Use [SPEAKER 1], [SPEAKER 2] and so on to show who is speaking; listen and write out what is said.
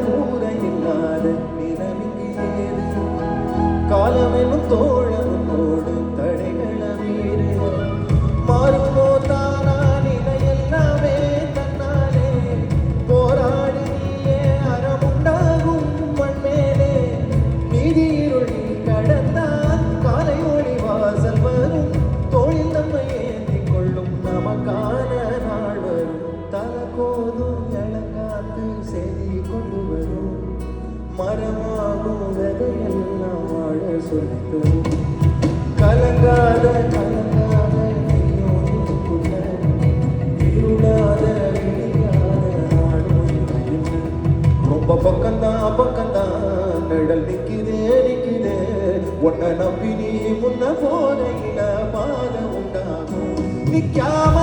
[SPEAKER 1] கூட இல்லாத நிலவுக்கு ஏது காலமெனும் தோல் மரமாகும் வாழ சொல்லித்தரும் கலங்காத கலங்காத இருளாத ரொம்ப பக்கம்தான் பக்கம்தான் நிழல் நிக்குதே நிக்குதே. உன்னை நம்பி நீ முன்ன போதையில பாத உண்டாகும். நிக்காம